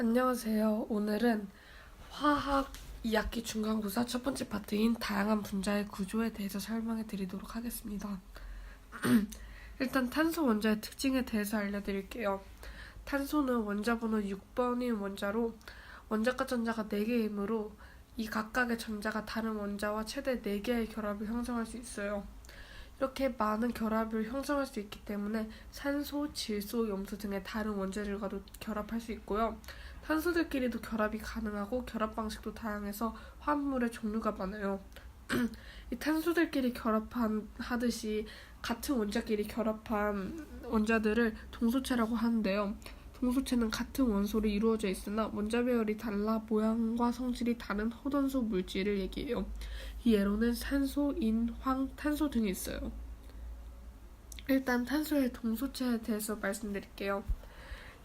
안녕하세요. 오늘은 화학 2학기 중간고사 첫 번째 파트인 다양한 분자의 구조에 대해서 설명해 드리도록 하겠습니다. 일단 탄소 원자의 특징에 대해서 알려드릴게요. 탄소는 원자 번호 6번인 원자로 원자과 전자가 4개이므로 이 각각의 전자가 다른 원자와 최대 4개의 결합을 형성할 수 있어요. 이렇게 많은 결합을 형성할 수 있기 때문에 산소, 질소, 염소 등의 다른 원자들과도 결합할 수 있고요. 탄소들끼리도 결합이 가능하고 결합 방식도 다양해서 화합물의 종류가 많아요. 이 탄소들끼리 결합하듯이 같은 원자끼리 결합한 원자들을 동소체라고 하는데요. 동소체는 같은 원소로 이루어져 있으나 원자 배열이 달라 모양과 성질이 다른 호던소 물질을 얘기해요. 이 예로는 산소, 인, 황, 탄소 등이 있어요. 일단 탄소의 동소체에 대해서 말씀드릴게요.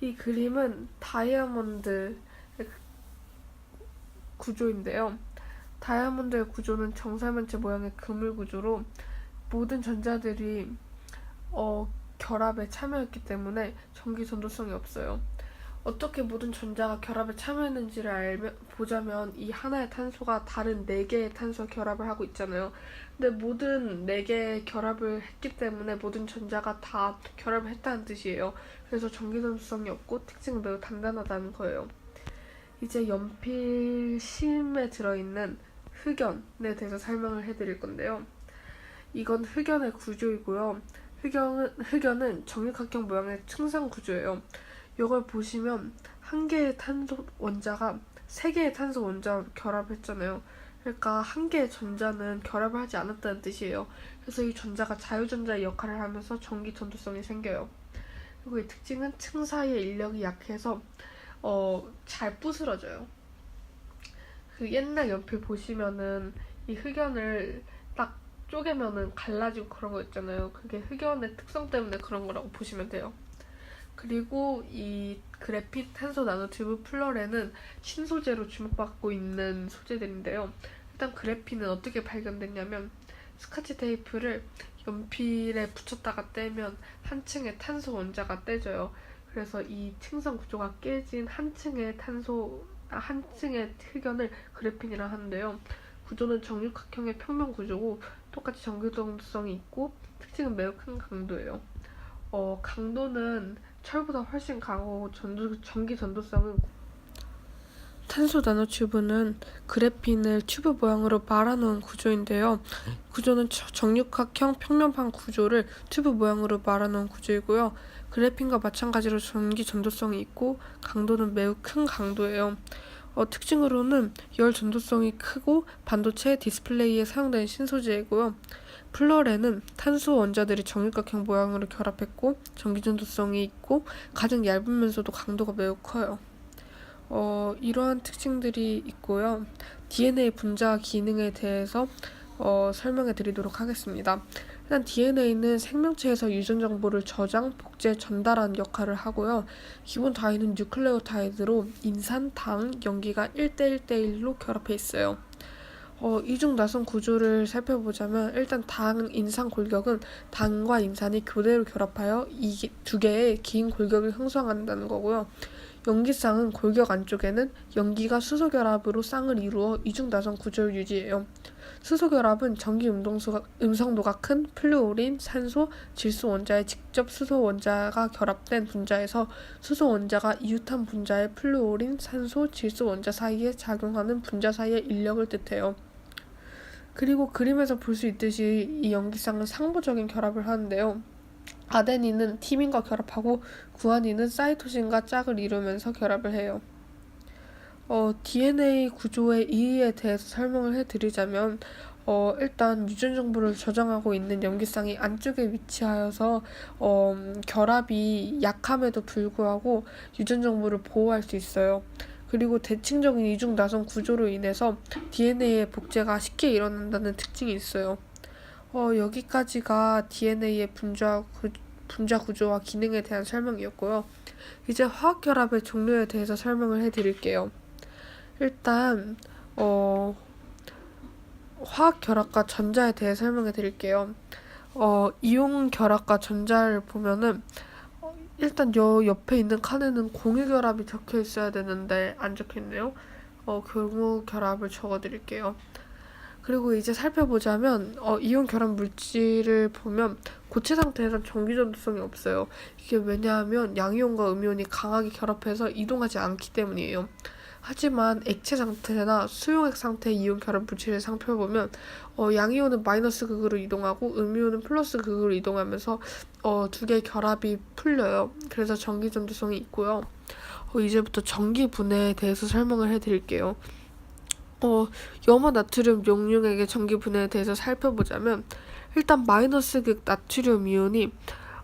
이 그림은 다이아몬드 구조인데요. 다이아몬드의 구조는 정사면체 모양의 그물 구조로 모든 전자들이 어, 결합에 참여했기 때문에 전기 전도성이 없어요. 어떻게 모든 전자가 결합에 참여했는지를 알면, 보자면 이 하나의 탄소가 다른 네 개의 탄소와 결합을 하고 있잖아요. 근데 모든 네 개의 결합을 했기 때문에 모든 전자가 다 결합을 했다는 뜻이에요. 그래서 전기 전도성이 없고 특징은 매우 단단하다는 거예요. 이제 연필 심에 들어있는 흑연에 대해서 설명을 해드릴 건데요. 이건 흑연의 구조이고요. 흑연은, 흑연은 정육각형 모양의 층상 구조예요. 이걸 보시면 한 개의 탄소 원자가 세 개의 탄소 원자 결합했잖아요. 그러니까 한 개의 전자는 결합을 하지 않았다는 뜻이에요. 그래서 이 전자가 자유전자의 역할을 하면서 전기 전도성이 생겨요. 그리고 이 특징은 층 사이의 인력이 약해서 어, 잘 부스러져요. 그 옛날 연필 보시면은 이 흑연을 딱 쪼개면은 갈라지고 그런 거 있잖아요. 그게 흑연의 특성 때문에 그런 거라고 보시면 돼요. 그리고 이 그래핏 탄소 나노튜브 플러레는 신소재로 주목받고 있는 소재들인데요. 일단 그래핀은 어떻게 발견됐냐면 스카치 테이프를 연필에 붙였다가 떼면 한 층의 탄소 원자가 떼져요. 그래서 이 층성 구조가 깨진 한 층의 탄소 아, 한 층의 흑연을 그래핀이라 하는데요. 구조는 정육각형의 평면 구조고 똑같이 전기동성이 있고 특징은 매우 큰 강도예요. 어, 강도는 철보다 훨씬 강하고 전도, 전기 전도성은 탄소 나노튜브는 그래핀을 튜브 모양으로 말아놓은 구조인데요. 구조는 저- 정육각형 평면판 구조를 튜브 모양으로 말아놓은 구조이고요. 그래핀과 마찬가지로 전기 전도성이 있고 강도는 매우 큰 강도예요. 어, 특징으로는 열 전도성이 크고 반도체 디스플레이에 사용되는 신소재이고요. 플러레는 탄소 원자들이 정육각형 모양으로 결합했고 전기 전도성이 있고 가장 얇으면서도 강도가 매우 커요. 어, 이러한 특징들이 있고요. DNA 분자 기능에 대해서 어, 설명해 드리도록 하겠습니다. 일단 DNA는 생명체에서 유전 정보를 저장, 복제, 전달하는 역할을 하고요. 기본 단위는 뉴클레오타이드로 인산, 당, 염기가 1대1대1로 결합해 있어요. 어, 이중 나선 구조를 살펴보자면 일단 당, 인산 골격은 당과 인산이 교대로 결합하여 이 두 개의 긴 골격을 형성한다는 거고요. 염기쌍은 골격 안쪽에는 염기가 수소 결합으로 쌍을 이루어 이중 나선 구조를 유지해요. 수소 결합은 전기 음동수가, 음성도가 큰 플루오린, 산소, 질소 원자의 직접 수소 원자가 결합된 분자에서 수소 원자가 이유탄 분자의 플루오린, 산소, 질소 원자 사이에 작용하는 분자 사이의 인력을 뜻해요. 그리고 그림에서 볼 수 있듯이 이 염기쌍은 상부적인 결합을 하는데요. 아데닌은 티민과 결합하고 구아닌은 사이토신과 짝을 이루면서 결합을 해요. 어, DNA 구조의 이의에 대해서 설명을 해드리자면 어, 일단 유전 정보를 저장하고 있는 염기쌍이 안쪽에 위치하여서 어, 음, 결합이 약함에도 불구하고 유전 정보를 보호할 수 있어요. 그리고 대칭적인 이중 나선 구조로 인해서 DNA의 복제가 쉽게 일어난다는 특징이 있어요. 어, 여기까지가 DNA의 분자, 구, 분자 구조와 기능에 대한 설명이었고요. 이제 화학 결합의 종류에 대해서 설명을 해드릴게요. 일단 어, 화학 결합과 전자에 대해 설명해 드릴게요. 어, 이온 결합과 전자를 보면은 어, 일단 여 옆에 있는 칸에는 공유 결합이 적혀 있어야 되는데 안 적혀 있네요. 어, 공유 결합을 적어 드릴게요. 그리고 이제 살펴보자면 어, 이온 결합 물질을 보면 고체 상태에선 전기 전도성이 없어요. 이게 왜냐하면 양이온과 음이온이 강하게 결합해서 이동하지 않기 때문이에요. 하지만 액체 상태나 수용액 상태의 이온 결합 물질을 살펴보면 어, 양이온은 마이너스 극으로 이동하고 음이온은 플러스 극으로 이동하면서 어, 두 개의 결합이 풀려요. 그래서 전기 전도성이 있고요. 어, 이제부터 전기 분해에 대해서 설명을 해드릴게요. 어, 염화 나트륨 용융액의 전기 분해에 대해서 살펴보자면 일단 마이너스 극 나트륨 이온이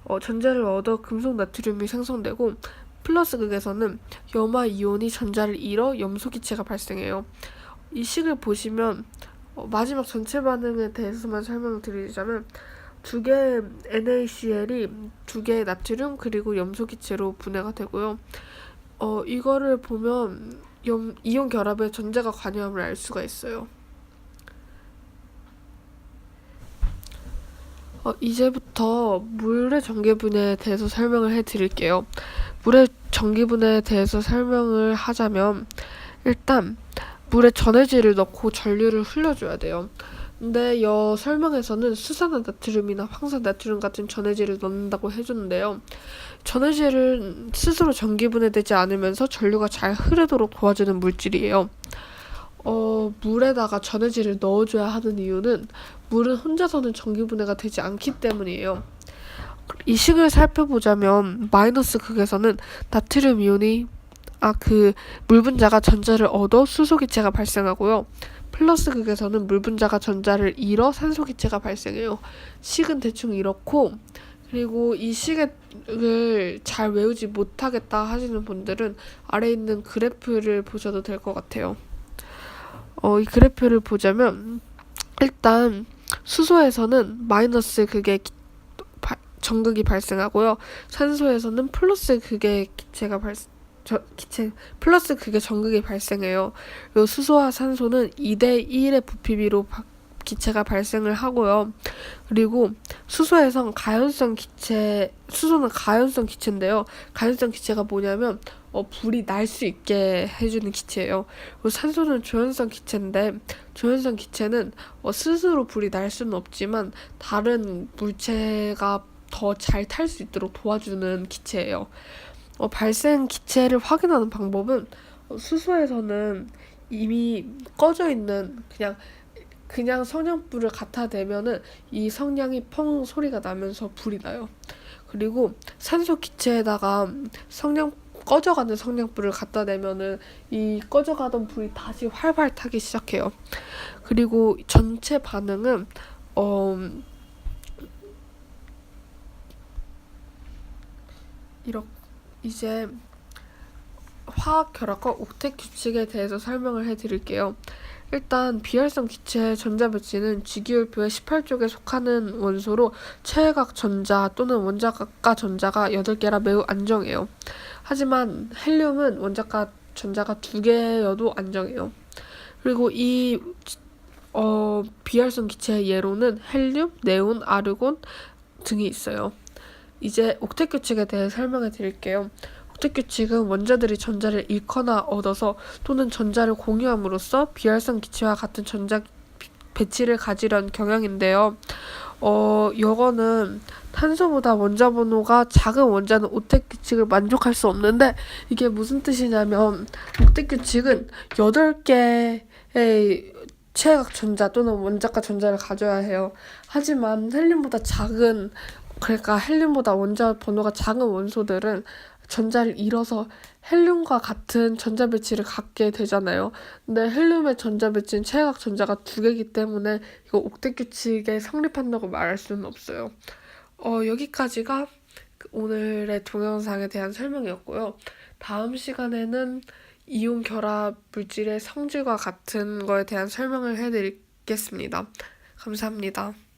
어, 전자를 얻어 금속 나트륨이 생성되고 플러스 극에서는 염화 이온이 전자를 잃어 염소 기체가 발생해요. 이 식을 보시면 어, 마지막 전체 반응에 대해서만 설명을 드리자면 두 개의 NaCl이 두 개의 나트륨 그리고 염소 기체로 분해가 되고요. 어, 이거를 보면 염, 이온 결합에 전자가 관여함을 알 수가 있어요. 어, 이제부터 물의 전기 분해에 대해서 설명을 해드릴게요. 물의 전기 분해에 대해서 설명을 하자면 일단 물에 전해질을 넣고 전류를 흘려줘야 돼요. 근데 여 설명에서는 수산화 나트륨이나 황산 나트륨 같은 전해질을 넣는다고 해줬는데요. 전해질은 스스로 전기 분해되지 않으면서 전류가 잘 흐르도록 도와주는 물질이에요. 어, 물에다가 전해질을 넣어줘야 하는 이유는 물은 혼자서는 전기 분해가 되지 않기 때문이에요. 이 식을 살펴보자면 마이너스 극에서는 나트륨 이온이 아 그 물 분자가 전자를 얻어 수소 기체가 발생하고요. 플러스 극에서는 물 분자가 전자를 잃어 산소 기체가 발생해요. 식은 대충 이렇고 그리고 이 식을 잘 외우지 못하겠다 하시는 분들은 아래 있는 그래프를 보셔도 될 것 같아요. 어, 이 그래프를 보자면 일단 수소에서는 마이너스 바- 전극이 발생하고요. 산소에서는 플러스 극의 기체가 발 저, 기체 플러스 극의 전극이 발생해요. 그리고 수소와 산소는 2대 1의 부피비로 바- 기체가 발생을 하고요. 그리고 수소에선 가연성 기체, 수소는 가연성 기체인데요. 가연성 기체가 뭐냐면 어, 불이 날 수 있게 해주는 기체예요. 그리고 산소는 조연성 기체인데 조연성 기체는 어, 스스로 불이 날 수는 없지만 다른 물체가 더 잘 탈 수 있도록 도와주는 기체예요. 어, 발생 기체를 확인하는 방법은 어, 수소에서는 이미 꺼져 있는 그냥 그냥 성냥불을 갖다 대면은 이 성냥이 펑 소리가 나면서 불이 나요. 그리고 산소 기체에다가 성냥 꺼져가는 성냥불을 갖다 대면은 이 꺼져가던 불이 다시 활활 타기 시작해요. 그리고 전체 반응은 어 이렇게 이제 화학 결합과 옥텟 규칙에 대해서 설명을 해드릴게요. 일단 비활성 기체 전자 배치는 지기율표의 18쪽에 속하는 원소로 최외각 전자 또는 원자가 전자가 8개라 매우 안정해요. 하지만 헬륨은 원자가 전자가 2개여도 안정해요. 그리고 이 어, 비활성 기체의 예로는 헬륨, 네온, 아르곤 등이 있어요. 이제 옥텟 규칙에 대해 설명해 드릴게요. 옥텟 규칙은 원자들이 전자를 잃거나 얻어서 또는 전자를 공유함으로써 비활성 기체와 같은 전자 배치를 가지려는 경향인데요. 어, 요거는 탄소보다 원자 번호가 작은 원자는 옥텟 규칙을 만족할 수 없는데 이게 무슨 뜻이냐면 옥텟 규칙은 8개의 최외각 전자 또는 원자가 전자를 가져야 해요. 하지만 헬륨보다 작은 그러니까 헬륨보다 원자 번호가 작은 원소들은 전자를 잃어서 헬륨과 같은 전자 배치를 갖게 되잖아요. 근데 헬륨의 전자 배치는 최외각 전자가 두 개이기 때문에 이거 옥텟 규칙에 성립한다고 말할 수는 없어요. 어, 여기까지가 그 오늘의 동영상에 대한 설명이었고요. 다음 시간에는 이온 결합 물질의 성질과 같은 거에 대한 설명을 해드리겠습니다. 감사합니다.